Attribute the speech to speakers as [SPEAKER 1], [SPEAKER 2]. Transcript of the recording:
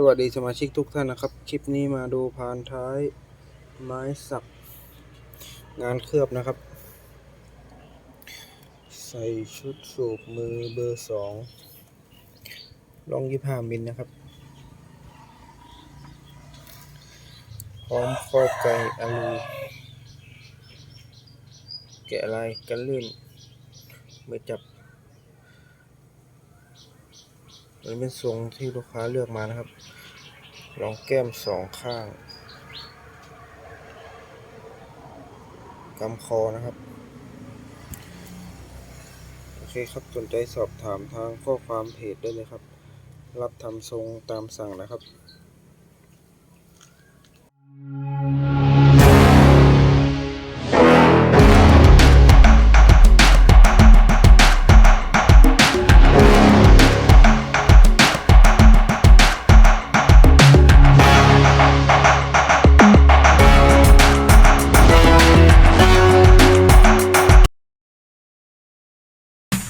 [SPEAKER 1] สวัสดีสมาชิกทุกท่านนะครับ คลิปนี้มาดูพานท้ายไม้สัก งานเคลือบนะครับ ใส่ชุดสูบมือเบอร์สองลองยี่ห้ามิลนะครับ พร้อมครอบไก่อลูแกะลายกันลื่นไมือจับ มันเป็นทรงที่ลูกค้าเลือกมานะครับ รองแก้มสองข้างกำคอนะครับ โอเคครับสนใจสอบถามทางข้อความเพจได้เลยครับ รับทำทรงตามสั่งนะครับ